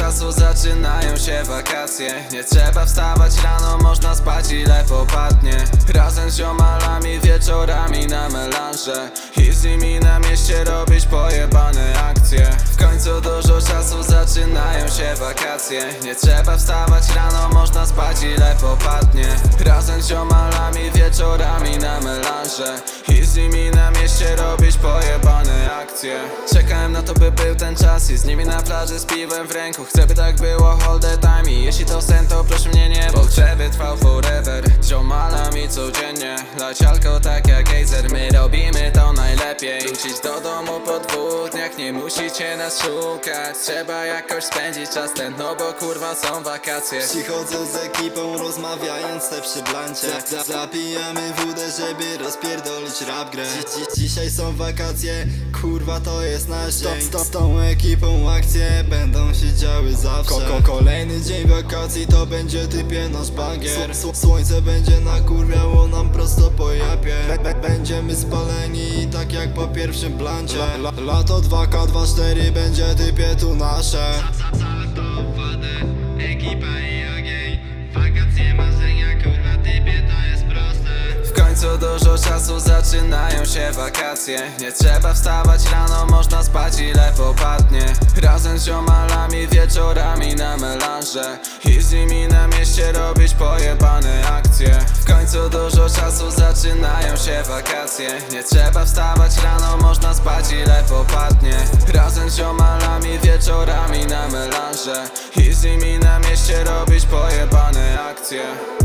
czasu zaczynają się wakacje. Nie trzeba wstawać rano, można spać ile popadnie. Razem z ziomalami wieczorami na melanże. I z nimi na mieście robić pojebane akcje. W końcu dużo czasu zaczynają się wakacje. Nie trzeba wstawać rano, można spać ile popadnie. Razem z ziomalami wieczorami na melanże akcje Czekałem na to by był ten czas. I z nimi na plaży z piwem w ręku. Chcę by tak było all the time. I jeśli to sen to proszę mnie nie Bo chcę by trwał forever. Z ziomalami codziennie Lać alko tak jak gejzer My robimy to najlepiej. Wrócić do domu po dwóch dniach Nie musicie nas szukać. Trzeba jakoś spędzić czas ten No bo kurwa są wakacje. Przychodzę z ekipą rozmawiając te przy blancie. Za- Zapijamy wódę, żeby rozpierdolić rap grę. Dzi- dzi- Dzisiaj są wakacje, kurwa to jest nasz dzień. Z, z tą ekipą akcje będą się działy zawsze. Ko ko Kolejny dzień wakacji to będzie typie nasz bagier. Sł- Słońce będzie nakurwiało nam prosto po japie Będziemy spaleni tak jak po pierwszym blancie La- la- Lato 2K24 będzie typie tu nasze. Końcu dużo czasu zaczynają się wakacje. Nie trzeba wstawać rano, można spać ile popadnie Razem z ziomalami wieczorami na melanże. I z nimi na mieście robić pojebane akcje się wakacje. Nie trzeba wstawać rano, można spać ile popadnie. Razem z ziomalami wieczorami na melanże. I z nimi na mieście robić pojebane akcje